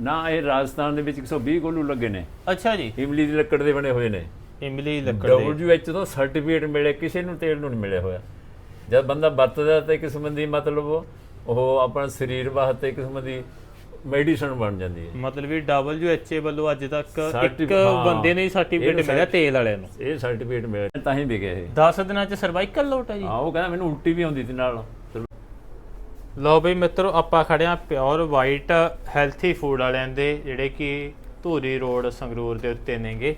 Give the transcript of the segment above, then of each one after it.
ਨਾ ਇਹ ਰਾਜਸਥਾਨ ਦੇ ਵਿੱਚ 120 ਕੋਲੂ ਲੱਗੇ ਨੇ। ਅੱਛਾ ਜੀ। ਇਮਲੀ ਦੀ ਲੱਕੜ ਦੇ ਬਣੇ ਹੋਏ ਨੇ। ਇਮਲੀ ਲੱਕੜ ਦੇ। WH ਤੋਂ ਸਰਟੀਫਿਕੇਟ ਮਿਲੇ ਕਿਸੇ ਨੂੰ ਤੇਲ ਨੂੰ ਨਹੀਂ ਮਿਲਿਆ ਹੋਇਆ। ਜਦ ਬੰਦਾ ਵਰਤਦਾ ਤਾਂ ਕਿਸਮ ਦੀ ਮਤਲਬ ਉਹ ਆਪਣਾ ਸਰੀਰ ਵਾਸਤੇ ਕਿਸਮ ਦੀ ਮੈਡੀਸਨ ਬਣ ਜਾਂਦੀ ਹੈ। ਮਤਲਬ ਵੀ WHA ਵੱਲੋਂ ਅੱਜ ਤੱਕ ਇੱਕ। ਬੰਦੇ ਨੇ ਸਰਟੀਫਿਕੇਟ ਮਿਲਿਆ ਤੇਲ ਵਾਲਿਆਂ ਨੂੰ। ਇਹ ਸਰਟੀਫਿਕੇਟ ਮਿਲਿਆ। ਤਾਂ ਹੀ ਵਿਕਿਆ ਇਹ। 10 ਦਿਨਾਂ ਚ ਸਰਵਾਈਕਲ ਲੋਟ ਹੈ ਜੀ। ਹਾਂ ਉਹ ਕਹਿੰਦਾ ਮੈਨੂੰ ਉਲਟੀ ਵੀ ਆਉਂਦੀ ਸੀ ਨਾਲ। ਲਓ ਬਈ ਮਿੱਤਰੋ ਆਪਾਂ ਖੜੇ ਆ ਪਿਓਰ ਵਾਈਟ ਹੈਲਥੀ ਫੂਡ ਵਾਲਿਆਂ ਦੇ ਜਿਹੜੇ ਕਿ ਧੂਰੀ ਰੋਡ ਸੰਗਰੂਰ ਦੇ ਉੱਤੇ ਨੇਗੇ।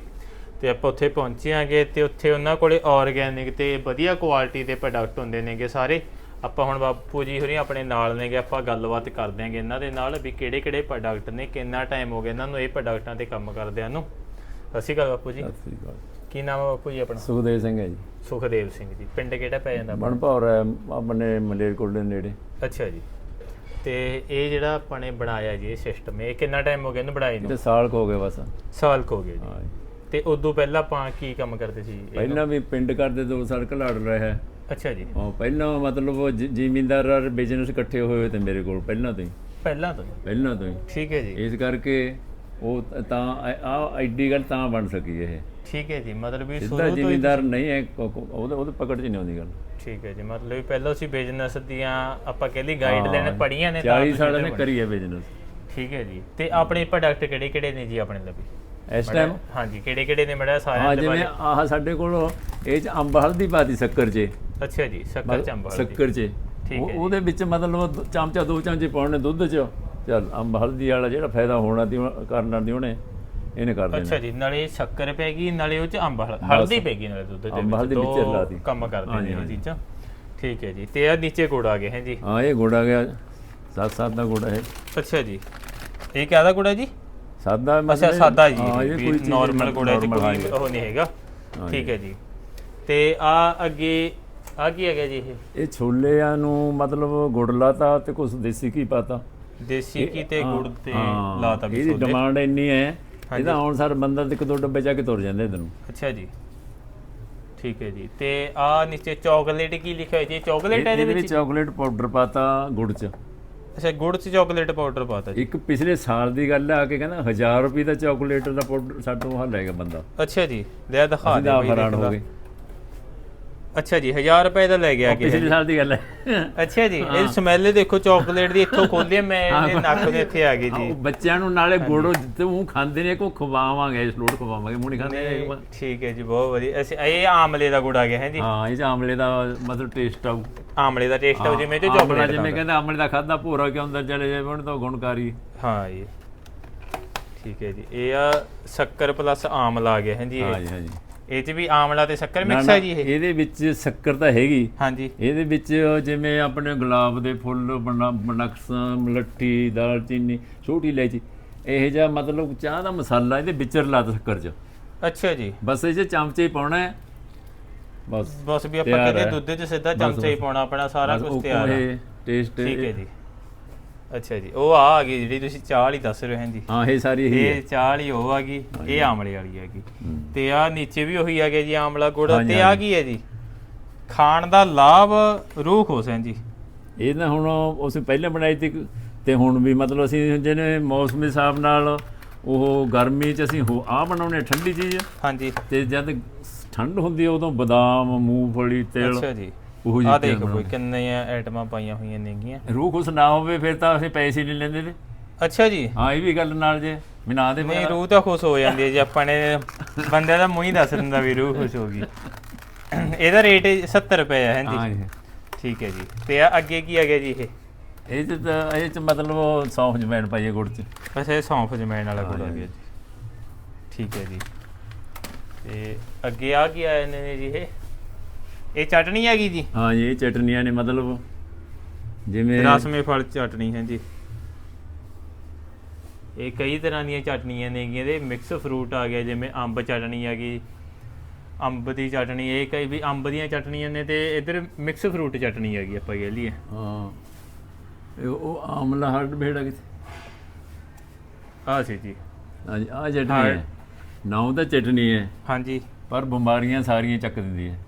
ਤੇ ਆਪਾਂ ਉੱਥੇ ਪਹੁੰਚੇ ਆਂਗੇ ਤੇ ਉੱਥੇ ਉਹਨਾਂ ਕੋਲੇ ਆਰਗੈਨਿਕ ਤੇ ਵਧੀਆ ਕੁਆਲਿਟੀ ਦੇ ਪ੍ਰੋਡਕਟ ਹੁੰਦੇ ਨੇਗੇ ਸਾਰੇ। ਆਪਾਂ ਹੁਣ ਬਾਪੂ ਜੀ ਹੋਰੀ ਆਪਣੇ ਨਾਲ ਨੇਗੇ ਆਪਾਂ ਗੱਲਬਾਤ ਕਰਦੇ ਆਂਗੇ ਇਹਨਾਂ ਦੇ ਨਾਲ ਵੀ ਕਿਹੜੇ ਕਿਹੜੇ ਪ੍ਰੋਡਕਟ ਨੇ ਕਿੰਨਾ ਟਾਈਮ ਹੋ ਗਿਆ ਇਹਨਾਂ ਨੂੰ ਇਹ ਪ੍ਰੋਡਕਟਾਂ ਤੇ ਕੰਮ ਕਰਦਿਆਂ ਨੂੰ। ਅਸੀਂ ਗੱਲ ਬਾਪੂ ਜੀ। ਕੀ ਨਾਮ ਹੈ ਬਾਪੂ ਜੀ ਆਪਣਾ? ਸੁਖਦੇਵ ਸਿੰਘ ਹੈ ਜੀ। ਸੁਖਦੇਵ ਸਿੰਘ ਜੀ ਪਿੰਡ ਕਿਹੜਾ ਪੈ ਜਾਂਦਾ? ਬਣਭੌਰ ਹੈ ਆਪਣੇ ਮਲੇਰਕੋਟ ਦੇ ਨੇੜੇ। ਅੱਛਾ ਜੀ। ਤੇ ਇਹ ਜਿਹੜਾ ਆਪਾਂ ਨੇ ਬਣਾਇਆ ਜੀ ਇਹ ਸਿਸਟਮ ਇਹ ਕਿੰਨਾ ਟਾਈਮ ਹੋ ਗਿਆ ਇਹਨੂੰ ਬਣਾਏ ਤੇ ਨੂੰ ਸਾਲ ਕੁ ਹੋ ਗਏ ਬਸ। ਸਾਲ ਕੁ ਹੋ ਗਿਆ ਜੀ। ਹਾਂ ਜੀ। ਤੇ ਉਦੋਂ ਪਹਿਲਾਂ ਆਪਾਂ ਕੀ ਕੰਮ ਕਰਦੇ ਸੀ? ਇਹ? ਪਹਿਲਾਂ ਵੀ ਪਿੰਡ ਕਰਦੇ ਦੋ ਸੜਕ ਲੜ ਰਿਹਾ ਹੈ। ਅੱਛਾ ਜੀ। ਉਹ ਪਹਿਲਾਂ ਮਤਲਬ ਉਹ ਜ- ਜ਼ਿਮੀਂਦਾਰ ਔਰ ਬਿਜ਼ਨਸ ਇਕੱਠੇ ਹੋਏ ਹੋਏ ਤੇ ਮੇਰੇ ਕੋਲ ਪਹਿਲਾਂ ਤੋਂ ਹੀ। ਪਹਿਲਾਂ ਤੋਂ ਹੀ। ਪਹਿਲਾਂ ਤੋਂ ਹੀ। ਠੀਕ ਹੈ ਜੀ। ਇਸ ਕਰਕੇ ਉਹ ਤ- ਤਾਂ ਆ ਐਡੀ ਗੱਲ ਤਾਂ ਬਣ ਸਕੀ ਇਹ। ਠੀਕ ਹੈ ਜੀ ਮਤਲਬ ਵੀ ਸਿੱਧਾ ਸ਼ੁਰੂ ਤੋਂ ਹੀ ਜ਼ਿਮੀਂਦਾਰ ਨਹੀਂ ਹੈ ਕੋ- ਕੋ- ਉਹਦੇ ਉਹਦੇ ਪਕੜ 'ਚ ਨਹੀਂ ਆਉਂਦੀ ਗੱਲ। ਠੀਕ ਹੈ ਜੀ ਮਤਲਬ ਵੀ ਪਹਿਲਾਂ ਅਸੀਂ ਬਿਜ਼ਨਸ ਦੀਆਂ ਆਪਾਂ ਕਹਿੰਦੇ ਗਾਈਡਲਾਈਨ ਪੜੀਆਂ ਨੇ ਤਾਂ 40 ਤੁਸੀਂ ਸਾਲਾਂ ਨੇ ਕਰੀ ਹੈ ਬਿਜ਼ਨਸ ਠੀਕ ਹੈ ਜੀ ਤੇ ਆਪਣੇ ਪ੍ਰੋਡਕਟ ਕਿਹੜੇ ਕਿਹੜੇ ਨੇ ਜੀ ਆਪਣੇ ਲੱਭੀ ਇਸ ਟਾਈਮ ਹਾਂਜੀ ਕਿਹੜੇ ਕਿਹੜੇ ਨੇ ਮੜਾ ਹਾਂ ਸਾਰਿਆਂ ਦੇ ਜਿਵੇਂ ਬਾਰੇ? ਆਹ ਸਾਡੇ ਕੋਲ ਇਹ ਚ ਅੰਬ ਹਲਦੀ ਪਾਤੀ ਸ਼ੱਕਰ 'ਚ। ਅੱਛਾ ਜੀ ਸ਼ੱਕਰ ਚੰਬਾ ਸ਼ੱਕਰ 'ਚ। ਠੀਕ ਉਹ- ਹੈ ਜੀ। ਉਹਦੇ ਵਿੱਚ ਮਤਲਬ ਦੋ- ਚਮਚਾ ਦੋ ਚਮਚੇ ਪਾਉਣੇ ਦੁੱਧ 'ਚ। ਚੱਲ ਅੰਬ ਹਲਦੀ ਵਾਲਾ ਜਿਹੜਾ ਫਾਇਦਾ ਹੋਣਾ ਦੀ ਕਰਨਾ ਦੀ ਉਹਨੇ। ਇਹਨੇ ਕਰ ਦੇਣਾ। ਅੱਛਾ ਜੀ ਨਾਲੇ ਸ਼ੱਕਰ ਪੈ ਗਈ ਨਾਲੇ ਉਹ ਚ ਅੰਬ ਹਲ- ਹਲਦੀ ਪੈ ਗਈ ਨਾਲੇ ਦੁੱਧ ਦੇ ਅੰਬ ਹਲਦੀ ਦੋ ਵਿੱਚ ਰਲਾਤੀ। ਕੰਮ ਕਰਦੇ ਨੇ ਇਹ ਹਾਂਜੀ। ਚੀਜ਼ਾਂ। ਠੀਕ ਹੈ ਜੀ ਤੇ ਆ ਨੀਚੇ ਗੁੜ ਆ ਗਏ ਹੈ ਜੀ। ਹਾਂ ਇਹ ਗੁੜ ਆ ਗਿਆ। ਸੱਤ ਸੱਤ ਦਾ ਗੁੜ ਹੈ। ਅੱਛਾ ਜੀ ਇਹ ਕਿਹਦਾ ਗੁੜ ਹੈ ਜੀ? ਸਾਦਾ ਅੱਛਾ ਮਤਲਬ- ਸਾਦਾ ਜੀ ਹਾਂ, ਇਹ ਕੋਈ ਚੀਜ਼ ਨਾਰਮਲ ਗੁੜ ਹੈ normal, ਹਾਂ ਕੋਈ ਜੀ। ਉਹ ਨਹੀਂ ਹੈਗਾ। ਹਾਂ ਠੀਕ ਹੈ ਜੀ। ਤੇ ਆ ਅੱਗੇ ਆ ਕੀ ਹੈਗਾ ਜੀ ਇਹ? ਇਹ ਛੋਲਿਆਂ ਨੂੰ ਮਤਲਬ ਗੁੜ ਲਾਤਾ ਤੇ ਕੁਝ ਦੇਸੀ ਘੀ ਪਾਤਾ। ਦੇਸੀ ਕੀ ਤੇ ਗੁੜ ਤੇ ਹਾਂ, ਲਾਤਾ ਵੀ ਇਹਦੀ ਸੋਦੇ ਡਿਮਾਂਡ ਇੰਨੀ ਹੈ ਇਹਦਾ ਆਉਣ ਸਾਰ ਬੰਦਾ ਤੇ ਇੱਕ ਦੋ ਡੱਬੇ ਜਾ ਕੇ ਤੁਰ ਜਾਂਦੇ ਇਧਰ ਨੂੰ। ਅੱਛਾ ਜੀ। ਠੀਕ ਹੈ ਜੀ। ਤੇ ਆ ਨੀਚੇ ਚਾਕਲੇਟ ਕੀ ਲਿਖਿਆ ਹੈ ਜੀ? ਚਾਕਲੇਟ ਹੈ ਇਹਦੇ ਇਹਦੇ ਵਿੱਚ? ਚਾਕਲੇਟ ਪਾਊਡਰ ਪਾਤਾ ਗੁੜ 'ਚ। ਅੱਛਾ ਗੁੜ ਚ ਚਾਕਲੇਟ ਪਾਊਡਰ ਪਾਤਾ ਜੀ। ਇੱਕ ਪਿਛਲੇ ਸਾਲ ਦੀ ਗੱਲ ਆ ਕੇ ਕਹਿੰਦਾ 1000 ਰੁਪਏ ਦਾ ਚਾਕਲੇਟ ਦਾ ਪਾਊਡਰ ਸਾਡੋਂ ਹਾਲ ਲੈ ਗਿਆ ਬੰਦਾ। ਅੱਛਾ ਜੀ। ਲੈ ਦਿਖਾ ਦੇ ਬਈ। ਹੋ ਗਏ। ਅੱਛਾ ਜੀ 1000 ਰੁਪਏ ਦਾ ਲੈ ਗਿਆ ਕਿ ਪਿਛਲੇ ਸਾਲ ਦੀ ਗੱਲ ਹੈ। ਅੱਛਾ ਜੀ ਇਹ ਸਮੈਲ ਦੇਖੋ ਚਾਕਲੇਟ ਦੀ ਇੱਥੋਂ ਖੋਲੀ ਮੈਂ ਇਹਦੇ ਨੱਕ ਦੇ ਇੱਥੇ ਆ ਗਈ ਜੀ। ਬੱਚਿਆਂ ਨੂੰ ਨਾਲੇ ਗੁੜ ਜਿੱਤੇ ਉਹ ਖਾਂਦੇ ਨੇ ਕੋ ਖਵਾਵਾਂਗੇ ਸਲੋਟ ਖਵਾਵਾਂਗੇ ਮੂੰਹ ਨਹੀਂ ਖਾਂਦੇ ਠੀਕ ਹੈ ਜੀ ਬਹੁਤ ਵਧੀਆ। ਅਸੀਂ ਇਹ ਆਮਲੇ ਦਾ ਗੁੜ ਆ ਗਿਆ ਹੈ ਜੀ। ਹਾਂ ਇਹ ਆਮਲੇ ਦਾ ਮਤਲਬ ਟੇਸਟ ਆਊ। ਆਮਲੇ ਦਾ ਟੇਸਟ ਆ ਜਿਵੇਂ ਤੇ ਚਾਕਲੇਟ ਜਿਵੇਂ ਕਹਿੰਦਾ ਆਮਲੇ ਦਾ ਖਾਦਾ ਭੋਰਾ ਕਿ ਅੰਦਰ ਚਲੇ ਜਾਵੇ ਉਹਨੂੰ ਤਾਂ ਗੁਣਕਾਰੀ। ਹਾਂ ਜੀ। ਠੀਕ ਹੈ ਜੀ ਇਹ ਆ ਸ਼ੱਕਰ ਪਲੱਸ ਆਮਲਾ ਆ ਗਿਆ ਹੈ ਜੀ। ਹਾਂ ਜੀ ਹਾਂ ਜੀ। ਇਹ ਚ ਵੀ ਆਮਲਾ ਤੇ ਸ਼ੱਕਰ ਮਿਕਸ ਹੈ ਜੀ ਇਹ? ਇਹਦੇ ਵਿੱਚ ਸ਼ੱਕਰ ਤਾਂ ਹੈਗੀ। ਹਾਂਜੀ। ਇਹਦੇ ਵਿੱਚ ਜਿਵੇਂ ਆਪਣੇ ਗੁਲਾਬ ਦੇ ਫੁੱਲ ਬਨਕਸਾਂ ਮਲੱਠੀ ਦਾਲਚੀਨੀ ਛੋਟੀ ਇਲਾਇਚੀ ਇਹ ਜਿਹਾ ਮਤਲਬ ਚਾਹ ਦਾ ਮਸਾਲਾ ਇਹਦੇ ਵਿੱਚ ਰਲਾ ਤਾ ਸ਼ੱਕਰ 'ਚ। ਅੱਛਾ ਜੀ। ਬਸ ਇਹ 'ਚ ਚਮਚੇ ਹੀ ਪਾਉਣਾ ਹੈ। ਬਸ। ਬਸ ਵੀ ਆਪਾਂ ਕਹਿੰਦੇ। ਦੁੱਧ ਚ ਸਿੱਧਾ ਚਮਚਾ ਹੀ ਪਾਉਣਾ ਆਪਣਾ ਸਾਰਾ ਕੁਝ ਤਿਆਰ ਹੈ। ਟੇਸਟ ਠੀਕ ਹੈ ਜੀ। ਅੱਛਾ ਜੀ ਉਹ ਆ ਆ ਗਈ ਜਿਹੜੀ ਤੁਸੀਂ ਚਾਹ ਵਾਲੀ ਦੱਸ ਰਹੇ ਹੋ ਜੀ। ਹਾਂ ਇਹ ਸਾਰੀ ਇਹੀ ਹੈ। ਇਹ ਚਾਹ ਵਾਲੀ ਉਹ ਆ ਗਈ ਇਹ ਆਮਲੇ ਵਾਲੀ ਹੈਗੀ। ਤੇ ਆ ਨੀਚੇ ਵੀ ਉਹੀ ਆ ਗਿਆ ਜੀ ਆਮਲਾ ਗੁੜ। ਤੇ ਆ ਕੀ ਹੈ ਜੀ? ਖਾਣ ਦਾ ਲਾਭ ਰੂਹ ਖੁਸ਼ ਹੈ ਜੀ। ਇਹ ਨਾ ਹੁਣ ਅਸੀਂ ਪਹਿਲਾਂ ਬਣਾਈ ਤੀ ਤੇ ਹੁਣ ਵੀ ਮਤਲਬ ਅਸੀਂ ਜਿਹਨੇ ਮੌਸਮ ਦੇ ਹਿਸਾਬ ਨਾਲ ਉਹ ਗਰਮੀ 'ਚ ਅਸੀਂ ਆ ਬਣਾਉਣੇ ਠੰਡੀ ਚੀਜ਼। ਹਾਂਜੀ ਤੇ ਜਦ ਠੰਡ ਹੁੰਦੀ ਹੈ ਉਦੋਂ ਬਦਾਮ ਮੂੰਗਫਲੀ ਤੇਲ ਅੱਛਾ ਜੀ। ਉਹ ਆ ਜਿਹੀ ਦੇਖ ਕੋਈ ਕਿੰਨੀਆਂ ਆਈਟਮਾਂ ਪਾਈਆਂ ਹੋਈਆਂ ਨੇਗੀਆਂ ਰੂਹ ਖੁਸ਼ ਨਾ ਹੋਵੇ ਫਿਰ ਤਾਂ ਅਸੀਂ ਪੈਸੇ ਨਹੀਂ ਲੈਂਦੇ ਤੇ। ਅੱਛਾ ਜੀ। ਹਾਂ ਇਹ ਵੀ ਗੱਲ ਨਾਲ ਜੇ। ਬਿਨਾ ਦੇ ਨਹੀਂ ਰੂਹ ਤਾਂ ਖੁਸ਼ ਹੋ ਜਾਂਦੀ ਹੈ ਜੀ ਆਪਾਂ ਨੇ ਬੰਦੇ ਦਾ ਮੂੰਹ ਹੀ ਦੱਸ ਦਿੰਦਾ ਵੀ ਰੂਹ ਖੁਸ਼ ਹੋ ਗਈ। ਇਹਦਾ ਰੇਟ 70 ਰੁਪਏ ਹੈ ਹਾਂ ਜੀ। ਜੀ। ਠੀਕ ਹੈ ਜੀ। ਤੇ ਆ ਅੱਗੇ ਕੀ ਆ ਗਿਆ ਜੀ ਇਹ? ਇਹ ਚ ਤਾਂ ਇਹ ਚ ਮਤਲਬ ਉਹ ਸੌਂਫ ਜਮੈਣ ਪਾਈਏ ਗੁੜ ਚ। ਬਸ ਇਹ ਸੌਂਫ ਜਮੈਣ ਵਾਲਾ ਗੁੜ ਆ। ਗਿਆ ਜੀ। ਠੀਕ ਹੈ ਜੀ। ਤੇ ਅੱਗੇ ਆ ਕੀ ਆਏ ਨੇ ਜੀ ਇਹ? ਇਹ ਚਟਣੀ ਹੈਗੀ ਜੀ? ਹਾਂ ਜੀ ਇਹ ਚਟਨੀਆਂ ਨੇ ਮਤਲਬ ਜਿਵੇਂ ਰਸਮੇ ਫਲ ਚਟਣੀ ਹੈ ਜੀ। ਇਹ ਕਈ ਤਰ੍ਹਾਂ ਦੀਆਂ ਚਟਨੀਆਂ ਨੇਗੀਆਂ ਇਹਦੇ ਮਿਕਸ ਫਰੂਟ ਆ ਗਿਆ ਜਿਵੇਂ ਅੰਬ ਚਟਣੀ ਆ ਗਈ ਅੰਬ ਦੀ ਚਟਣੀ ਇਹ ਕਈ ਵੀ ਅੰਬ ਦੀਆਂ ਚਟਣੀਆਂ ਨੇ ਤੇ ਇਧਰ ਮਿਕਸ ਫਰੂਟ ਚਟਣੀ ਹੈਗੀ ਆਪਾਂ ਕਹਿ ਲਈਏ। ਹਾਂ। ਉਹ ਆਮਲਾ ਹਰਡ ਭੇੜਾ ਕਿਥੇ? ਆ ਸੀ ਜੀ। ਹਾਂਜੀ ਆ ਚਟਨੀ ਹਾਂ। ਨਾਮ ਤਾਂ ਚਟਨੀ ਹੈ। ਹਾਂਜੀ ਪਰ ਬਿਮਾਰੀਆਂ ਸਾਰੀਆਂ ਚੱਕ ਦਿੰਦੀ ਹੈ।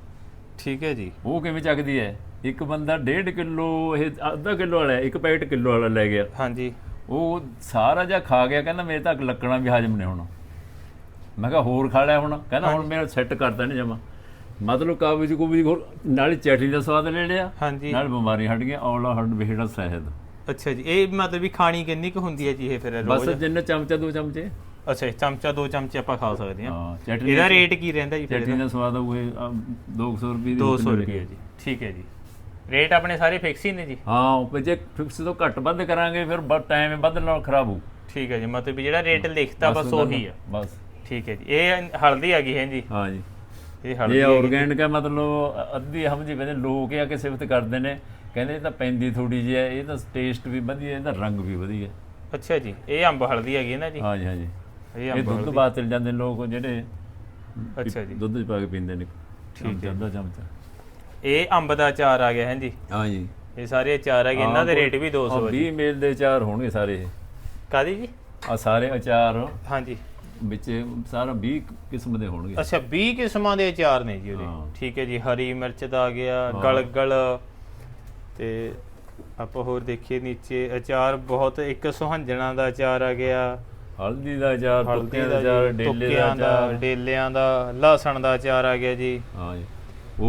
ਠੀਕ ਹੈ ਜੀ। ਉਹ ਕਿਵੇਂ ਚੱਕਦੀ ਹੈ? ਇੱਕ ਬੰਦਾ 1.5 ਕਿਲੋ ਇਹ ਅੱਧਾ ਕਿਲੋ ਵਾਲਾ ਹੈ, ਇੱਕ ਪੈਕਟ ਕਿਲੋ ਵਾਲਾ ਲੈ ਗਿਆ। ਹਾਂਜੀ। ਉਹ ਸਾਰਾ ਜਿਹਾ ਖਾ ਗਿਆ ਕਹਿੰਦਾ ਮੇਰੇ ਤੱਕ ਲੱਕਣਾ ਵੀ ਹਜਮ ਨਹੀਂ ਹੋਣਾ। ਮੈਂ ਕਿਹਾ ਹੋਰ ਖਾ ਲਿਆ ਹੁਣ? ਕਹਿੰਦਾ ਹੁਣ ਮੇਰਾ ਸੈੱਟ ਕਰਤਾ ਨਹੀਂ ਜਮਾ। ਮਤਲਬ ਕਾਬੂ ਜੀ ਕੋਈ ਹੋਰ ਨਾਲੇ ਚਟਨੀ ਦਾ ਸਵਾਦ ਲੈ ਲਿਆ। ਹਾਂਜੀ। ਨਾਲ ਬਿਮਾਰੀ ਹਟ ਗਈਆਂ ਔਲਾ ਹਟ ਬਿਹੜਾ ਸਹਿਦ। ਅੱਛਾ ਜੀ ਇਹ ਮਤਲਬ ਵੀ ਖਾਣੀ ਕਿੰਨੀ ਕੁ ਹੁੰਦੀ ਹੈ ਜੀ ਇਹ ਫਿਰ ਬਸ ਰੋਜ਼ ਜਿੰਨੇ ਚਮਚਾ ਦੋ ਚਮਚੇ। ਅੱਛਾ ਜੀ, ਚਮਚਾ ਦੋ ਚਮਚੇ ਆਪਾਂ ਖਾ ਸਕਦੇ ਹਾਂ। ਹਾਂ ਚਟਨੀ ਇਹਦਾ ਰੇਟ ਕੀ ਰਹਿੰਦਾ ਜੀ ਫਿਰ ਚਟਨੀ ਦਾ ਸਵਾਦ ਉਹ 200 ਰੁਪਏ ਦੀ 200 ਰੋਟੀ ਰੁਪਏ ਜੀ। ਠੀਕ ਹੈ ਜੀ। ਰੇਟ ਆਪਣੇ ਸਾਰੇ ਫਿਕਸ ਹੀ ਨੇ ਜੀ। ਹਾਂ ਉਹ ਜੇ ਫਿਕਸ ਤੋਂ ਘੱਟ ਵੱਧ ਕਰਾਂਗੇ ਫਿਰ ਟਾਈਮ ਵੱਧ ਨਾਲ ਖਰਾਬ ਹੋਊ। ਠੀਕ ਹੈ ਜੀ ਮਤਲਬ ਜਿਹੜਾ ਰੇਟ ਲਿਖਤਾ ਬਸ ਉਹੀ ਆ। ਬਸ। ਠੀਕ ਹੈ ਜੀ। ਇਹ ਹਲਦੀ ਆ ਗਈ ਹੈ ਜੀ। ਹਾਂ ਜੀ। ਇਹ ਹਲਦੀ ਇਹ ਆਰਗੈਨਿਕ ਹੈ ਮਤਲਬ ਅੱਧੀ ਹਮ ਜੀ ਕਹਿੰਦੇ ਲੋਕ ਆ ਕੇ ਸਿਫਤ ਕਰਦੇ ਨੇ। ਕਹਿੰਦੇ ਤਾਂ ਪੈਂਦੀ ਥੋੜੀ ਜਿਹੀ ਹੈ ਇਹ ਤਾਂ ਟੇਸਟ ਵੀ ਵਧੀਆ ਇਹਦਾ ਰੰਗ ਵੀ ਵਧੀਆ। ਅੱਛਾ ਜੀ ਇਹ ਅੰਬ ਹਲਦੀ ਹੈਗੀ ਹੈ ਨਾ ਜੀ। ਹਾਂ ਜੀ ਹਾਂ ਜੀ। ਇਹ ਦੁੱਧ ਬਾਅਦ ਚਲ ਜਾਂਦੇ ਨੇ ਲੋਕ ਜਿਹੜੇ ਅੱਛਾ ਜੀ। ਦੁੱਧ ਚ ਪਾ ਕੇ ਪੀਂਦੇ ਨੇ। ਠੀਕ ਹੈ। ਅੱਧਾ ਚਮਚਾ ਇਹ ਅੰਬ ਦਾ ਅਚਾਰ ਆ ਗਿਆ ਹੈ ਜੀ ਹਾਂ ਜੀ। ਇਹ ਸਾਰੇ ਅਚਾਰ ਹੈਗੇ ਇਹਨਾਂ ਦੇ ਰੇਟ ਵੀ 200 ਹੈ 20 ਮੇਲ ਦੇ ਅਚਾਰ ਹੋਣਗੇ ਸਾਰੇ। ਇਹ ਕਾਦੀ ਜੀ? ਆ ਸਾਰੇ ਅਚਾਰ ਹਾਂਜੀ। ਵਿੱਚ ਸਾਰਾ 20 ਕਿਸਮ ਦੇ ਹੋਣਗੇ। ਅੱਛਾ 20 ਕਿਸਮਾਂ ਦੇ ਅਚਾਰ ਨੇ ਜੀ ਉਹਦੇ। ਠੀਕ ਹੈ ਜੀ ਹਰੀ ਮਿਰਚ ਦਾ ਆ ਗਿਆ ਗਲਗਲ ਤੇ ਆਪਾਂ ਹੋਰ ਦੇਖੀਏ ਨੀਚੇ। ਅਚਾਰ ਬਹੁਤ ਇੱਕ ਸੁਹੰਜਣਾ ਦਾ ਅਚਾਰ ਆ ਗਿਆ। ਹਲਦੀ ਦਾ ਅਚਾਰ ਤੁੱਕਿਆਂ ਦਾ ਅਚਾਰ ਡੇਲੇ ਦਾ ਅਚਾਰ। ਡੇਲਿਆਂ ਦਾ ਲਸਣ ਦਾ ਅਚਾਰ ਆ ਗਿਆ ਜੀ। ਹਾਂ ਜੀ।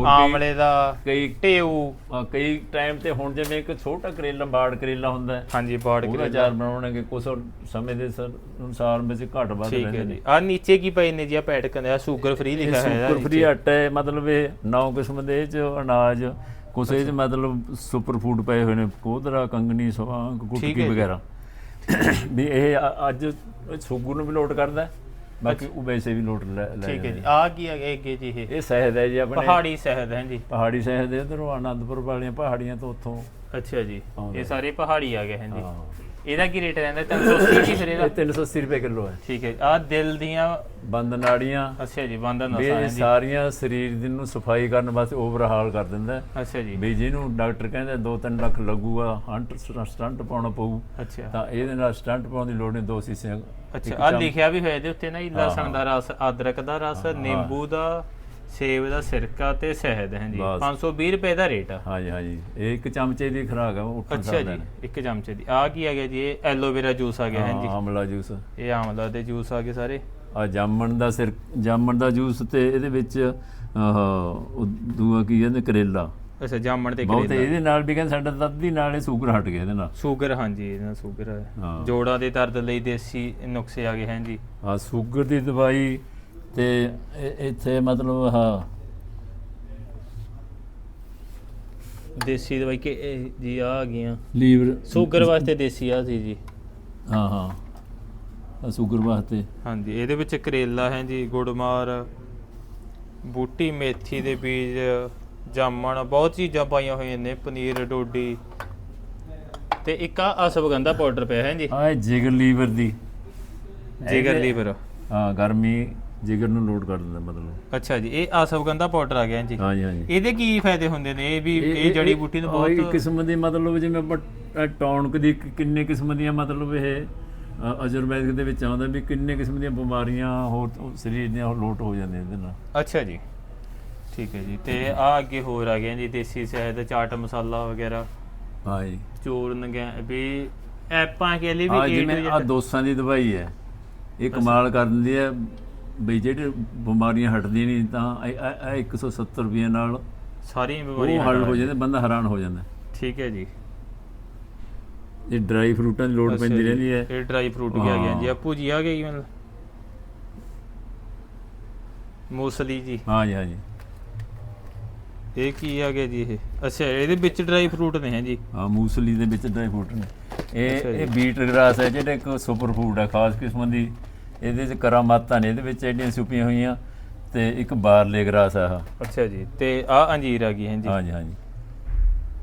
ਆਮਲੇ ਦਾ ਕਈ ਟੇਊ। ਕਈ ਟਾਈਮ ਤੇ ਹੁਣ ਜਿਵੇਂ ਇੱਕ ਛੋਟਾ ਕਰੇਲਾ ਬਾੜ ਕਰੇਲਾ ਹੁੰਦਾ ਹੈ। ਹਾਂਜੀ ਬਾੜ ਉਹਦਾ ਕੇ ਅਚਾਰ ਬਣਾਉਣਗੇ ਕੁਛ ਸਮੇਂ ਦੇ ਸਰ- ਅਨੁਸਾਰ ਵਿੱਚ ਘੱਟ ਵੱਧ ਹੈ ਰਹਿੰਦੇ ਜੀ। ਆ ਨੀਚੇ ਕੀ ਪਏ ਨੇ ਜੀ? ਆ ਪੈਟਕ ਦੇ ਆ ਸ਼ੂਗਰ ਫ੍ਰੀ ਲਿਖਿਆ ਹੋਇਆ ਸੁਪਰ ਫਰੀ ਆਟਾ ਹੈ ਮਤਲਬ ਇਹ ਨੌ ਕਿਸਮ ਦੇ ਚ ਅਨਾਜ ਕੁਛ ਇਹ ਮਤਲਬ ਸੁਪਰ ਫੂਡ ਪਏ ਹੋਏ ਨੇ ਕੋਦਰਾ ਕੰਗਣੀ ਸਵਾਂਗ ਗੁਟਕੀ ਹੈ। ਵਗੈਰਾ। ਵੀ ਇਹ ਅ- ਅੱਜ ਸ਼ੂਗਰ ਨੂੰ ਵੀ ਲੋਟ ਕਰਦਾ ਹੈ, ਬਾਕੀ ਉਹ ਵੈਸੇ ਵੀ ਲੋਟ ਲੈ ਲੈ ਠੀਕ ਹੈ ਜੀ। ਜਾਂਦੇ ਆ ਕੀ ਹੈਗਾ ਅੱਗੇ ਜੀ ਇਹ। ਇਹ ਸ਼ਹਿਦ ਹੈ ਜੀ ਆਪਣੇ। ਪਹਾੜੀ ਸ਼ਹਿਦ ਹੈ ਜੀ। ਪਹਾੜੀ ਸ਼ਹਿਦ ਇਧਰੋਂ ਆਨੰਦਪੁਰ ਵਾਲੀਆਂ ਪਹਾੜੀਆਂ ਤੋਂ ਉੱਥੋਂ ਅੱਛਾ ਜੀ। ਇਹ ਸਾਰੇ ਪਹਾੜੀ ਆ ਗਏ ਹਨ ਜੀ। ਹਾਂ। ਇਹਦਾ ਕੀ ਰੇਟ ਰਹਿੰਦਾ? 380 ਜੀ ਫਿਰ ਇਹਦਾ? ਇਹ 380 ਰੁਪਏ ਕਿਲੋ ਹੈ। ਠੀਕ ਹੈ। ਆ ਦਿਲ ਦੀਆਂ ਬੰਦ ਨਾੜੀਆਂ ਅੱਛਾ ਜੀ ਬੰਦਨ ਵੀ ਨਸਾਂ ਇਹ ਹੈ ਜੀ ਸਾਰੀਆਂ ਸਰੀਰ ਦੀ ਨੂੰ ਸਫ਼ਾਈ ਕਰਨ ਵਾਸਤੇ ਓਵਰਹਾਲ ਕਰ ਦਿੰਦਾ ਹੈ। ਅੱਛਾ ਜੀ। ਵੀ ਜਿਹਨੂੰ ਡਾਕਟਰ ਕਹਿੰਦੇ 2-3 ਲੱਖ ਲੱਗੂਗਾ ਹੰਟ ਸਟੰਟ ਪਾਉਣਾ ਪਊ ਅੱਛਾ। ਤਾਂ ਇਹਦੇ ਨਾਲ ਸਟੰਟ ਪਾਉਣ ਦੀ ਲੋੜ ਨਹੀਂ ਦੋ ਸੀਸੇ ਅੱਛਾ ਆ ਲਿਖਿਆ ਵੀ ਹੋਇਆ ਇਹਦੇ ਉੱਤੇ ਨਾ ਜੀ ਲਸਣ ਦਾ ਰਸ ਅਦਰਕ ਦਾ ਰਸ ਨਿੰਬੂ ਦਾ ਸੇਬ ਦਾ ਸਿਰਕਾ ਤੇ ਸ਼ਹਿਦ ਹੈ ਜੀ। ਬਸ। 520 ਰੁਪਏ ਦਾ ਰੇਟ ਆ। ਹਾਂਜੀ ਹਾਂਜੀ। ਇਹ ਇੱਕ ਚਮਚੇ ਦੀ ਖੁਰਾਕ ਹੈ ਉਹ ਉੱਠਣ ਅੱਛਾ ਜੀ ਹੈ ਇੱਕ ਚਮਚੇ ਦੀ। ਆ ਕੀ ਆ ਗਿਆ ਜੀ? ਇਹ ਐਲੋਵੇਰਾ ਜੂਸ ਆ ਗਿਆ ਹੈ ਜੀ ਹਾਂ, ਆਮਲਾ ਜੂਸ। ਇਹ ਆਮਲਾ ਦੇ ਜੂਸ ਆ ਗਏ ਸਾਰੇ। ਆ ਜਾਮਣ ਦਾ ਸਿਰ ਜਾਮਣ ਦਾ ਜੂਸ ਤੇ ਇਹਦੇ ਵਿੱਚ ਆਹ ਉਹ ਦੂਆ ਕੀ ਕਹਿੰਦੇ ਕਰੇਲਾ। ਅੱਛਾ ਜਾਮਣ ਤੇ ਬਹੁਤ ਕਰੇਲਾ। ਇਹਦੇ ਨਾਲ ਵੀ ਕਹਿੰਦੇ ਸਾਡਾ ਤਾਂ ਅੱਧੀ ਨਾਲ ਇਹ ਸ਼ੂਗਰ ਹਟ ਗਿਆ ਇਹਦੇ ਨਾਲ। ਸ਼ੂਗਰ ਹਾਂਜੀ ਇਹਨਾਂ ਸ਼ੂਗਰ ਹੈ ਹਾਂ। ਜੋੜਾਂ ਦੇ ਦਰਦ ਲਈ ਦੇਸੀ ਨੁਕਸੇ ਆ ਗਏ ਹਨ ਜੀ ਆ ਸ਼ੂਗਰ ਦੀ ਦਵਾਈ ਤੇ ਇੱਥੇ ਮਤਲਬ ਹਾਂ ਦੇਸੀ ਦਵਾਈ ਕਿ ਇਹ ਜੀ ਆ ਆ ਗਈਆਂ। ਲੀਵਰ ਸ਼ੂਗਰ ਵਾਸਤੇ ਦੇਸੀ ਆ ਸੀ ਜੀ। ਹਾਂ ਹਾਂ। ਆ ਸ਼ੂਗਰ ਵਾਸਤੇ। ਹਾਂਜੀ ਇਹਦੇ ਵਿੱਚ ਕਰੇਲਾ ਹੈ ਜੀ ਗੁੜਮਾਰ ਬੂਟੀ ਮੇਥੀ ਦੇ ਬੀਜ ਜਾਮਣ ਬਹੁਤ ਚੀਜ਼ਾਂ ਪਾਈਆਂ ਹੋਈਆਂ ਨੇ ਪਨੀਰ ਡੋਡੀ। ਤੇ ਇੱਕ ਆ ਅਸਵਗੰਧਾ ਪਾਊਡਰ ਪਿਆ ਹੈ ਜੀ। ਆ ਜਿਗਰ ਲੀਵਰ ਦੀ। ਜਿਗਰ ਲੀਵਰ। ਹਾਂ ਗਰਮੀ ਜਿਗਰ ਨੂੰ ਲੋਡ ਕਰ ਦਿੰਦਾ ਮਤਲਬ। ਅੱਛਾ ਜੀ ਇਹ ਅਸਵਗੰਧਾ ਪਾਊਡਰ ਆ ਗਿਆ ਜੀ। ਹਾਂਜੀ ਹਾਂਜੀ। ਇਹਦੇ ਕੀ ਫਾਇਦੇ ਹੁੰਦੇ ਨੇ? ਇਹ ਵੀ ਇਹ ਜੜੀ ਬੂਟੀ ਨੂੰ ਆਹ ਇੱਕ ਬਹੁਤ ਕਿਸਮ ਦੀ ਮਤਲਬ ਜਿਵੇਂ ਆਪਾਂ ਅ, ਟੌਨਕ ਦੀ ਕਿੰਨੇ ਕਿਸਮ ਦੀਆਂ ਮਤਲਬ ਇਹ ਅ, ਆਯੁਰਵੈਦਿਕ ਦੇ ਵਿੱਚ ਆਉਂਦਾ ਵੀ ਕਿੰਨੇ ਕਿਸਮ ਦੀਆਂ ਬਿਮਾਰੀਆਂ ਹੋਰ ਸਰੀਰ ਦੀਆਂ ਲੋਟ ਹੋ ਜਾਂਦੀਆਂ ਇਹਦੇ ਨਾਲ। ਅੱਛਾ ਜੀ। ਠੀਕ ਹੈ ਜੀ ਤੇ ਆ ਅੱਗੇ ਹੋਰ ਆ ਗਿਆ ਜੀ ਦੇਸੀ ਸ਼ਹਿਦ ਚਾਟ ਮਸਾਲਾ ਵਗੈਰਾ। ਹਾਂ ਜੀ। ਚੂਰਨ ਵੀ ਐਪਾਂ ਕੇ ਲਈ ਵੀ ਜਿਵੇਂ ਆ ਦੋਸਾਂ ਦੀ ਦਵਾਈ ਹੈ। ਇਹ ਕਮਾਲ ਕਰ ਦਿੰਦੀ ਹੈ। ਵੀ ਜਿਹੜੇ ਬਿਮਾਰੀਆਂ ਹਟਦੀਆਂ ਨਹੀਂ ਤਾਂ ਇਹ- ਇਹ ਇਹ 170 ਰੁਪਏ ਨਾਲ ਸਾਰੀਆਂ ਉਹ ਬਿਮਾਰੀਆਂ ਹੱਲ ਹੋ ਜਾਂਦੇ ਬੰਦਾ ਹੈਰਾਨ ਹੋ ਜਾਂਦਾ। ਠੀਕ ਹੈ ਜੀ। ਇਹ ਡਰਾਈ ਫਰੂਟਾਂ ਦੀ ਲੋੜ ਪੈਂਦੀ ਜੀ, ਰਹਿੰਦੀ ਹੈ। ਇਹ ਡਰਾਈ ਫਰੂਟ ਵੀ ਆ ਗਿਆ ਜੀ। ਆਪੂ ਜੀ ਆ ਗਈ ਮਤਲਬ ਮੂਸਲੀ ਜੀ। ਹਾਂ ਜੀ ਹਾਂ ਜੀ। ਇਹ ਕੀ ਆ ਗਿਆ ਜੀ ਇਹ? ਅੱਛਾ ਇਹਦੇ ਵਿੱਚ ਡਰਾਈ ਫਰੂਟ ਨੇ ਹੈ ਜੀ। ਹਾਂ ਮੂਸਲੀ ਦੇ ਵਿੱਚ ਡਰਾਈ ਫਰੂਟ ਨੇ। ਇਹ ਜੀ। ਇਹ ਬੀਟ ਗ੍ਰਾਸ ਹੈ ਜਿਹੜਾ ਇੱਕ ਸੁਪਰ ਫੂਡ ਹੈ ਖਾਸ ਕਿਸਮ ਦੀ। ਇਹਦੇ ਚ ਕਰਾਮਾਤਾਂ ਨੇ ਇਹਦੇ ਵਿੱਚ ਐਡੀਆਂ ਛੁਪੀਆਂ ਹੋਈਆਂ ਤੇ ਇੱਕ ਬਾਰਲੇ ਗ੍ਰਾਸ ਹੈ ਆਹ। ਅੱਛਾ ਜੀ ਤੇ ਆ ਅੰਜੀਰ ਆ ਗਈ ਹੈ ਜੀ ਹਾਂ ਜੀ ਹਾਂ ਜੀ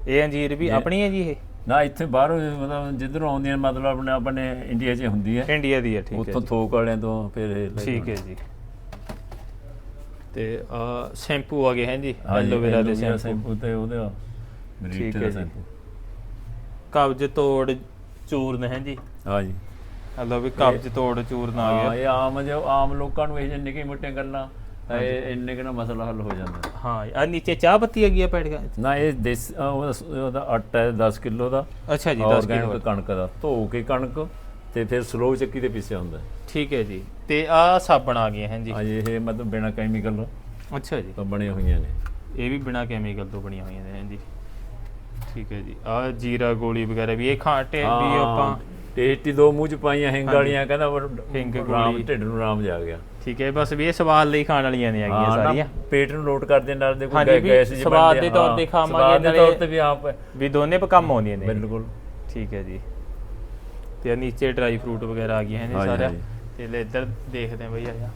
ਇਹ ਅੰਜੀਰ ਵੀ ਆਪਣੀ ਹੈ ਜੀ ਇਹ? ਨਾ ਇੱਥੇ ਬਾਹਰੋਂ ਮਤਲਬ ਜਿੱਧਰੋਂ ਆਉਂਦੀਆਂ ਮਤਲਬ ਆਪਣੇ ਆਪਣੇ ਇੰਡੀਆ 'ਚ ਹੁੰਦੀ ਹੈ। ਇੰਡੀਆ ਦੀ ਹੈ ਠੀਕ ਹੈ ਉੱਥੋਂ। ਥੋਕ ਵਾਲਿਆਂ ਤੋਂ ਫਿਰ ਇਹ ਲੈ ਠੀਕ ਹੈ ਜੀ। ਤੇ ਆ ਸ਼ੈਂਪੂ ਆ ਗਏ ਹੈ ਜੀ ਹਾਂ ਜੀ ਐਲੋਵੇਰਾ ਦੇ ਐਲੋਵੇਰਾ ਸ਼ੈਂਪੂ। ਸ਼ੈਂਪੂ ਤੇ ਉਹਦਾ ਠੀਕ ਮਰੀਟ ਹੈ ਦਾ ਜੀ। ਸ਼ੈਂਪੂ। ਕਬਜ਼ ਤੋੜ ਚੂਰਨ ਹੈ ਜੀ ਹਾਂ ਹਲੋ ਵੀ ਕਬਜ਼ ਤੋੜ ਚੂਰਨ ਆ ਹਾਂ ਗਿਆ ਇਹ ਆਮ ਜੋ ਆਮ ਲੋਕਾਂ ਨੂੰ ਇਹ ਜਿਹੇ ਨਿੱਕੇ ਮੋਟੀਆਂ ਗੱਲਾਂ ਇਹ ਇੰਨੇ ਕੁ ਨਾਲ ਮਸਲਾ ਹੱਲ ਹੋ ਜਾਂਦਾ। ਹਾਂ ਆ ਨੀਚੇ ਚਾਹ ਪੱਤੀ ਹੈਗੀ ਆ ਪੈੜ ਗਿਆ ਨਾ ਇਹ ਦੇਸ ਉਹਦਾ ਉਹਦਾ ਆਟਾ ਹੈ 10 ਕਿਲੋ ਦਾ। ਅੱਛਾ ਜੀ 10 ਆਰਗੈਨਿਕ ਕਿਲੋ ਕਣਕ ਦਾ। ਧੋ ਕੇ ਕਣਕ ਤੇ ਫਿਰ ਸਲੋ ਚੱਕੀ ਤੇ ਪੀਸਿਆ ਹੁੰਦਾ ਹੈ। ਠੀਕ ਹੈ ਜੀ। ਤੇ ਆ ਸਾਬਣ ਆ ਗਏ ਹਨ ਜੀ ਹਾਂਜੀ ਇਹ ਮਤਲਬ ਬਿਨਾ ਕੈਮੀਕਲ ਅੱਛਾ ਜੀ। ਤੋਂ ਬਣੇ ਹੋਈਆਂ ਨੇ। ਇਹ ਵੀ ਬਿਨਾ ਕੈਮੀਕਲ ਤੋਂ ਬਣੀਆਂ ਹੋਈਆਂ ਨੇ ਜੀ ਠੀਕ ਹੈ ਜੀ। ਆ ਜੀਰਾ ਗੋਲੀ ਵਗੈਰਾ ਵੀ ਇਹ ਖਾਟੇ ਵੀ ਆਪਾਂ ਟੇਸਟੀ ਦੋ ਮੂੰਹ ਚ ਪਾਈਆਂ ਹਿੰਗ ਵਾਲੀਆਂ ਕਹਿੰਦਾ ਹਿੰਗ ਰਾਮ। ਢਿੱਡ ਨੂੰ ਰਾਮ ਜਾ ਗਿਆ। ਠੀਕ ਹੈ ਬਸ ਵੀ ਇਹ ਸਵਾਦ ਲਈ ਖਾਣ ਵਾਲੀਆਂ ਨੇ ਹੈਗੀਆਂ ਨਾ, ਸਾਰੀਆਂ। ਪੇਟ ਨੂੰ ਲੋਟ ਕਰਦੇ ਨਾਲ ਦੇ ਕੋਈ ਗੈਸ ਜਿਹੀ ਸਵਾਦ ਦੇ ਤੌਰ ਤੇ ਖਾਵਾਂਗੇ, ਨਾਲੇ- ਤੌਰ ਤੇ ਵੀ ਆਪ ਵੀ ਦੋਨੇ ਕੰਮ ਆਉਂਦੀਆਂ ਨੇ। ਬਿਲਕੁਲ। ਠੀਕ ਹੈ ਜੀ। ਤੇ ਨੀਚੇ ਡਰਾਈ ਫਰੂਟ ਵਗੈਰਾ ਆ ਗਏ ਜੀ ਹਾਂਜੀ, ਸਾਰਿਆਂ। ਹਾਂਜੀ। ਤੇ ਲੈ ਇੱਧਰ ਦੇਖਦੇ ਆ ਜਾ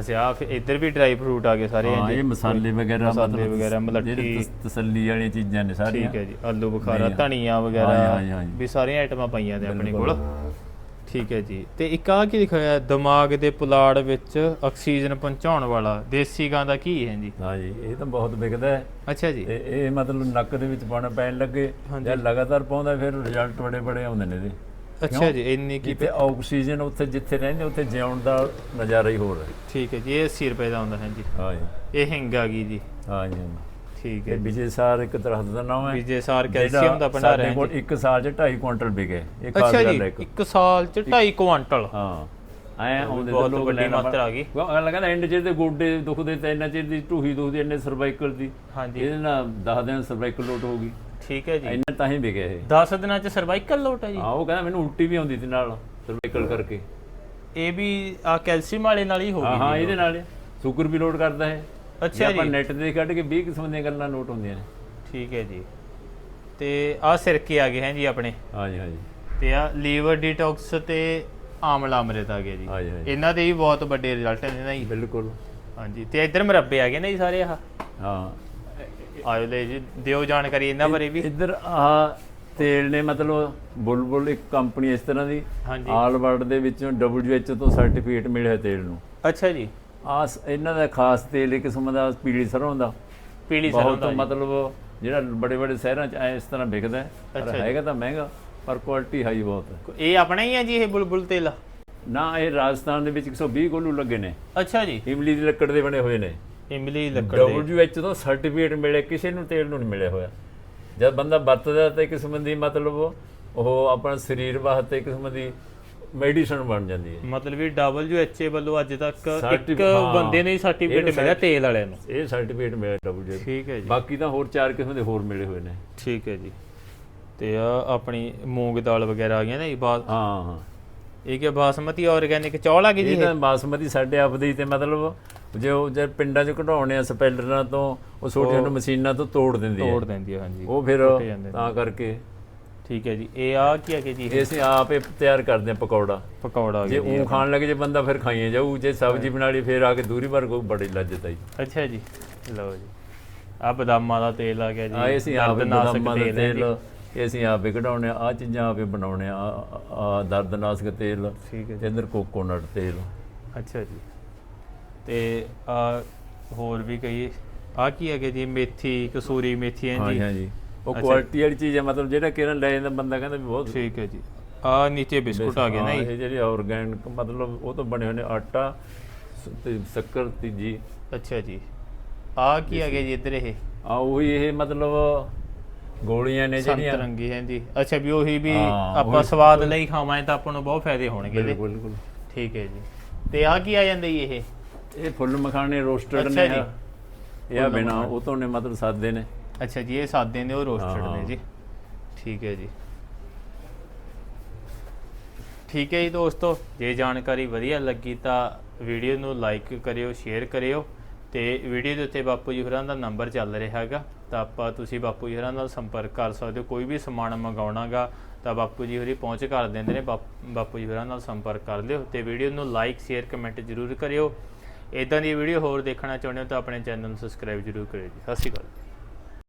ਅਸੀਂ ਆ ਇੱਧਰ ਵੀ ਡਰਾਈ ਫਰੂਟ ਆ ਗਏ ਸਾਰੇ ਹਾਂ। ਇਹ ਮਸਾਲੇ ਵਗੈਰਾ ਮਸਾਲੇ ਵਗੈਰਾ, ਮਲੱਠੀ। ਤਸ- ਤਸੱਲੀ ਵਾਲੀਆਂ ਚੀਜ਼ਾਂ ਨੇ ਸਾਰੀਆਂ ਠੀਕ ਹੈ ਜੀ ਆਲੂ ਬੁਖਾਰਾ ਧਨੀਆ ਵਗੈਰਾ। ਵੀ ਸਾਰੀਆਂ ਆਈਟਮਾਂ ਪਈਆਂ ਨੇ ਆਪਣੇ। ਕੋਲ ਠੀਕ ਹੈ ਜੀ ਤੇ ਇੱਕ ਆ ਕੀ ਲਿਖਿਆ ਹੋਇਆ ਦਿਮਾਗ ਦੇ ਪੁਲਾੜ ਵਿੱਚ ਆਕਸੀਜਨ ਪਹੁੰਚਾਉਣ ਵਾਲਾ ਦੇਸੀ ਗਾਂ ਦਾ ਕੀ ਹੈ ਜੀ ਹਾਂ ਜੀ ਇਹ ਤਾਂ ਬਹੁਤ ਵਿਕਦਾ ਹੈ ਅੱਛਾ ਜੀ ਤੇ ਇਹ ਮਤਲਬ ਨੱਕ ਦੇ ਵਿੱਚ ਪਾਣਾ ਪੈਣ ਲੱਗੇ। ਜਾਂ ਲਗਾਤਾਰ ਪਾਉਂਦਾ ਫਿਰ ਰਿਜ਼ਲਟ ਬੜੇ ਬੜੇ ਆਉਂਦੇ ਨੇ ਇਹਦੇ ਅੱਛਾ ਜੀ ਇੰਨੀ ਕੀ ਕਿਤੇ ਆਕਸੀਜਨ ਉੱਥੇ ਜਿੱਥੇ ਰਹਿੰਦੇ ਉੱਥੇ ਜਿਉਣ ਦਾ ਨਜ਼ਾਰਾ ਹੀ ਹੋਰ ਹੈ। ਠੀਕ ਹੈ ਜੀ ਇਹ 80 ਰੁਪਏ ਦਾ ਆਉਂਦਾ ਹੈ ਜੀ। ਹਾਂ ਜੀ। ਇਹ ਹਿੰਗ ਆ ਗਈ ਜੀ। ਹਾਂ ਜੀ ਠੀਕ ਇਹ ਹੈ ਵਿਜੇ ਸਾਰ ਇੱਕ ਤਰ੍ਹਾਂ ਦਾ ਨਾਮ ਹੈ। ਵਿਜੇ ਸਾਰ ਕੈਲਸ਼ੀਅਮ ਦਾ ਭੰਡਾਰ ਸਾਡੇ ਹੈ ਕੋਲ ਜੀ। ਇੱਕ ਸਾਲ 'ਚ 2.5 ਕੁਇੰਟਲ ਵਿਕੇ ਇਹ ਖਾਸ ਅੱਛਾ ਗੱਲ ਜੀ ਹੈ ਇੱਕ ਇੱਕ ਸਾਲ ਚ 2.5 ਕੁਆਂਟਲ ਹਾਂ। ਐ ਆਉਂਦੇ ਬਹੁਤ ਵੱਡੀ ਮਾਤਰਾ ਆ ਗਈ। ਉਹ ਅਗਲਾ ਕਹਿੰਦਾ ਐਂਡ ਚ ਤੇ ਗੋਡੇ ਦੁਖਦੇ ਤੇ ਇੰਨਾ ਚਿਰ ਦੀ ਢੂਹੀ ਦੁਖਦੀ ਇੰਨੇ ਸਰਵਾਈਕਲ ਦੀ। ਹਾਂਜੀ। ਇਹਦੇ ਨਾਲ 10 ਦਿਨ ਸਰਵਾਈਕਲ ਲੋਟ ਹੋ ਗਈ। ਠੀਕ ਹੈ ਜੀ। ਇੰਨਾ ਤਾਂ ਹੀ ਵਿਕਿਆ ਇਹ। 10 ਦਿਨਾਂ ਚ ਸਰਵਾਈਕਲ ਲੋਟ ਹੈ ਜੀ। ਹਾਂ ਉਹ ਕਹਿੰਦਾ ਮੈਨੂੰ ਉਲਟੀ ਵੀ ਆਉਂਦੀ ਸੀ ਨਾਲ ਸਰਵਾਈਕਲ ਕਰਕੇ। ਇਹ ਵੀ ਆ ਕੈਲਸ਼ੀਅਮ ਵਾਲੇ ਨਾਲ ਹੀ ਹੋ ਹਾਂ ਗਈ ਹਾਂ ਇਹਦੇ ਨਾਲ ਸ਼ੂਗਰ ਵੀ ਲੋਡ ਕਰਦਾ ਹੈ ਜੇ ਅੱਛਾ ਆਪਾਂ ਜੀ। ਨੈਟ ਤੇ ਕੱਢ ਕੇ 20 ਕਿਸਮ ਦੀਆਂ ਗੱਲਾਂ ਨੋਟ ਹੁੰਦੀਆਂ ਨੇ। ਠੀਕ ਹੈ ਜੀ। ਤੇ ਆ ਸਿਰਕੇ ਆ ਗਏ ਹੈ ਜੀ ਆਪਣੇ। ਹਾਂਜੀ ਹਾਂਜੀ ਤੇ ਆ ਲੀਵਰ ਡੀਟੌਕਸ ਤੇ ਆਮਲਾ ਅੰਮ੍ਰਿਤ ਆ ਗਿਆ ਜੀ। ਇਹਨਾਂ ਦੇ ਵੀ ਬਹੁਤ ਵੱਡੇ ਰਿਜ਼ਲਟ ਨੇ ਨਾ ਜੀ। ਬਿਲਕੁਲ। ਹਾਂਜੀ ਤੇ ਇੱਧਰ ਮੁਰੱਬੇ ਆ ਗਏ ਨੇ ਜੀ ਸਾਰੇ ਆਹ। ਹਾਂ। ਆਇਓ ਲੈ ਜੀ ਦਿਓ ਜਾਣਕਾਰੀ ਇਹਨਾਂ ਬਾਰੇ ਵੀ। ਇੱਧਰ ਆਹ ਤੇਲ ਨੇ ਮਤਲਬ ਬੁਲਬੁਲ ਇੱਕ ਕੰਪਨੀ ਇਸ ਤਰ੍ਹਾਂ ਦੀ ਆਲ ਵਰਲਡ ਦੇ ਵਿੱਚੋਂ WHO ਤੋਂ ਸਰਟੀਫਿਕੇਟ ਮਿਲਿਆ ਤੇਲ ਨੂੰ। ਅੱਛਾ ਜੀ। ਆ ਇਹਨਾਂ ਦਾ ਖਾਸ ਤੇਲ ਇੱਕ ਕਿਸਮ ਦਾ ਪੀਲੀ ਸਰੋਂ ਦਾ। ਪੀਲੀ ਸਰੋਂ ਦਾ। ਮਤਲਬ ਜਿਹੜਾ ਬੜੇ ਬੜੇ ਸ਼ਹਿਰਾਂ 'ਚ ਐ ਇਸ ਤਰ੍ਹਾਂ ਵਿਕਦਾ ਹੈ ਪਰ। ਹੈਗਾ ਤਾਂ ਮਹਿੰਗਾ ਪਰ ਕੁਆਲਿਟੀ ਹਾਈ ਬਹੁਤ ਹੈ। ਇਹ ਆਪਣਾ ਹੀ ਹੈ ਜੀ ਇਹ ਬੁਲਬੁਲ ਤੇਲ? ਨਾ ਇਹ ਰਾਜਸਥਾਨ ਦੇ ਵਿੱਚ 120 ਕੋਲੂ ਲੱਗੇ ਨੇ। ਅੱਛਾ ਜੀ। ਇਮਲੀ ਦੀ ਲੱਕੜ ਦੇ ਬਣੇ ਹੋਏ ਨੇ। ਇਮਲੀ ਲੱਕੜ ਦੇ। WHO ਤੋਂ ਸਰਟੀਫਿਕੇਟ ਮਿਲੇ ਕਿਸੇ ਨੂੰ ਤੇਲ ਨੂੰ ਨਹੀਂ ਮਿਲਿਆ ਹੋਇਆ। ਜਦ ਬੰਦਾ ਵਰਤਦਾ ਤਾਂ ਕਿਸਮ ਦੀ ਮਤਲਬ ਉਹ ਆਪਣਾ ਸਰੀਰ ਵਾਸਤੇ ਕਿਸਮ ਦੀ ਮੈਡੀਸਨ ਬਣ ਜਾਂਦੀ ਹੈ। ਮਤਲਬ ਵੀ WHO ਵੱਲੋਂ ਅੱਜ ਤੱਕ ਇੱਕ। ਬੰਦੇ ਨੂੰ ਸਰਟੀਫਿਕੇਟ ਮਿਲਿਆ ਤੇਲ ਵਾਲਿਆਂ ਨੂੰ। ਇਹ ਸਰਟੀਫਿਕੇਟ ਮਿਲਿਆ WHO ਠੀਕ ਹੈ ਜੀ। ਬਾਕੀ ਤਾਂ ਹੋਰ ਚਾਰ ਕਿਸਮ ਦੇ ਹੋਰ ਮਿਲੇ ਹੋਏ ਨੇ। ਠੀਕ ਹੈ ਜੀ। ਤੇ ਆ ਆਪਣੀ ਮੂੰਗ ਦਾਲ ਵਗੈਰਾ ਆ ਗਈਆਂ ਨੇ ਜੀ ਬਾਅਦ ਹਾਂ ਹਾਂ। ਇਹ ਕਿ ਬਾਸਮਤੀ ਆਰਗੈਨਿਕ ਚੌਲ ਆ ਗਈ ਜੀ ਇਹ ਤਾਂ ਬਾਸਮਤੀ ਸਾਡੇ ਆਪਦੇ ਹੀ ਤੇ ਮਤਲਬ ਜੋ ਜੇ ਪਿੰਡਾਂ 'ਚ ਕਢਾਉਣੇ ਆ ਸਪੈਲਰਾਂ ਤੋਂ ਉਹ ਛੋਟੀਆਂ ਨੂੰ ਮਸ਼ੀਨਾਂ ਤੋਂ ਤੋੜ ਦਿੰਦੀ ਹੈ। ਤੋੜ ਦਿੰਦੀ ਹੈ ਹਾਂਜੀ। ਉਹ ਫਿਰ। ਤਾਂ ਕਰਕੇ। ਠੀਕ ਹੈ ਜੀ। ਇਹ ਆ ਕੀ ਹੈ ਕਿ ਜੀ ਇਹ? ਅਸੀਂ ਆਪ ਤਿਆਰ ਕਰਦੇ ਆ ਪਕੌੜਾ। ਪਕੌੜਾ ਜੇ ਜੀ ਉਹ ਖਾਣ ਲੱਗੇ ਜੇ ਬੰਦਾ ਫਿਰ ਖਾਈਏ ਜਾਊ ਜੇ ਸਬਜ਼ੀ ਬਣਾ ਲਈ ਫਿਰ ਆ ਕੇ ਦੂਰੀ ਵਾਰ ਕੋਈ ਬੜੀ ਲੱਜਤ ਆਈ ਅੱਛਾ ਜੀ। ਲਓ ਜੀ। ਆ ਬਦਾਮਾਂ ਦਾ ਤੇਲ ਆ ਗਿਆ ਜੀ। ਆ ਅਸੀਂ ਆਪ ਬਦਾਮਾਂ ਦਾ ਜੀ। ਤੇਲ ਇਹ ਅਸੀਂ ਆਪ ਕਢਾਉਣੇ ਆ ਆਹ ਚੀਜ਼ਾਂ ਆਪ ਬਣਾਉਣੇ ਆ ਆ ਦਰਦਨਾਸ਼ਕ ਤੇਲ ਠੀਕ ਹੈ ਤੇ ਕੋਕੋਨਟ ਤੇਲ। ਅੱਛਾ ਜੀ। ਤੇ ਆ ਹੋਰ ਵੀ ਕਈ ਆ ਕੀ ਹੈਗੇ ਜੀ? ਮੇਥੀ ਕਸੂਰੀ ਮੇਥੀ ਹੈ ਹਾਂਜੀ ਜੀ ਹਾਂਜੀ। ਉਹ ਕੁਆਲਿਟੀ ਵਾਲੀ ਚੀਜ਼ ਹੈ ਮਤਲਬ ਜਿਹੜਾ ਕਿਰਨ ਲੈ ਜਾਂਦਾ ਬੰਦਾ ਕਹਿੰਦਾ ਵੀ ਬਹੁਤ ਠੀਕ ਹੈ ਜੀ। ਆ ਨੀਚੇ ਬਿਸਕੁਟ ਆ ਗਏ ਨਾ ਹਾਂ, ਜੀ। ਇਹ ਜਿਹੜੇ ਆਰਗੈਨਿਕ ਮਤਲਬ ਉਹ ਤੋਂ ਬਣੇ ਹੋਏ ਨੇ ਆਟਾ ਸ- ਤੇ ਸ਼ੱਕਰ ਤੀਜੀ ਅੱਛਾ ਜੀ। ਆ ਕੀ ਹੈਗੇ ਜੀ ਇੱਧਰ ਇਹ? ਆ ਉਹੀ ਇਹ ਮਤਲਬ ਗੋਲੀਆਂ ਨੇ ਜਿਹੜੀਆਂ। ਸੰਤਰੰਗੀ ਹੈ ਜੀ। ਅੱਛਾ ਵੀ ਉਹੀ ਵੀ ਹਾਂ, ਆਪਾਂ ਉਹੀ- ਸਵਾਦ ਲਈ ਖਾਵਾਂਗੇ ਤਾਂ ਆਪਾਂ ਨੂੰ ਬਹੁਤ ਫਾਇਦੇ ਹੋਣਗੇ ਇਹਦੇ ਬਿਲਕੁਲ ਬਿਲਕੁਲ। ਠੀਕ ਹੈ ਜੀ। ਤੇ ਆ ਕੀ ਆ ਜਾਂਦਾ ਜੀ ਇਹ? ਇਹ ਫੁੱਲ ਮਖਾਣੇ ਰੋਸਟਡ ਅੱਛਾ ਨੇ ਜੀ। ਇਹ ਆ ਬਿਨਾ ਉਹ ਤੋਂ ਨੇ ਮਤਲਬ ਸਾਦੇ ਨੇ। ਅੱਛਾ ਜੀ ਇਹ ਸਾਦੇ ਨੇ ਉਹ ਰੋਸਟਡ ਹਾਂ, ਨੇ। ਜੀ। ਠੀਕ ਹੈ ਜੀ। ਠੀਕ ਹੈ ਜੀ ਦੋਸਤੋ ਜੇ ਜਾਣਕਾਰੀ ਵਧੀਆ ਲੱਗੀ ਤਾਂ ਵੀਡੀਓ ਨੂੰ ਲਾਈਕ ਕਰਿਓ ਸ਼ੇਅਰ ਕਰਿਓ ਤੇ ਵੀਡੀਓ ਦੇ ਉੱਤੇ ਬਾਪੂ ਜੀ ਹੋਰਾਂ ਦਾ ਨੰਬਰ ਚੱਲ ਰਿਹਾ ਹੈਗਾ। ਤਾਂ ਆਪਾਂ ਤੁਸੀਂ ਬਾਪੂ ਜੀ ਹੋਰਾਂ ਨਾਲ ਸੰਪਰਕ ਕਰ ਸਕਦੇ ਹੋ। ਕੋਈ ਵੀ ਸਮਾਨ ਮੰਗਾਉਣਾਗਾ ਤਾਂ ਬਾਪੂ ਜੀ ਹੋਰੀ ਪਹੁੰਚ ਕਰ ਦਿੰਦੇ ਨੇ। ਬਾਪ- ਬਾਪੂ ਜੀ ਹੋਰਾਂ ਨਾਲ ਸੰਪਰਕ ਕਰ ਲਿਓ ਤੇ ਵੀਡੀਓ ਨੂੰ ਲਾਈਕ ਸ਼ੇਅਰ ਕਮੈਂਟ ਜ਼ਰੂਰ ਕਰਿਓ। ਇਦਾਂ ਦੀ ਵੀਡੀਓ ਹੋਰ ਦੇਖਣਾ ਚਾਹੁੰਦੇ ਹੋ ਤਾਂ ਆਪਣੇ ਚੈਨਲ ਨੂੰ ਸਬਸਕ੍ਰਾਈਬ ਜ਼ਰੂਰ ਕਰਿਓ ਜੀ। ਸਤਿ ਸ਼੍ਰੀ ਅਕਾਲ।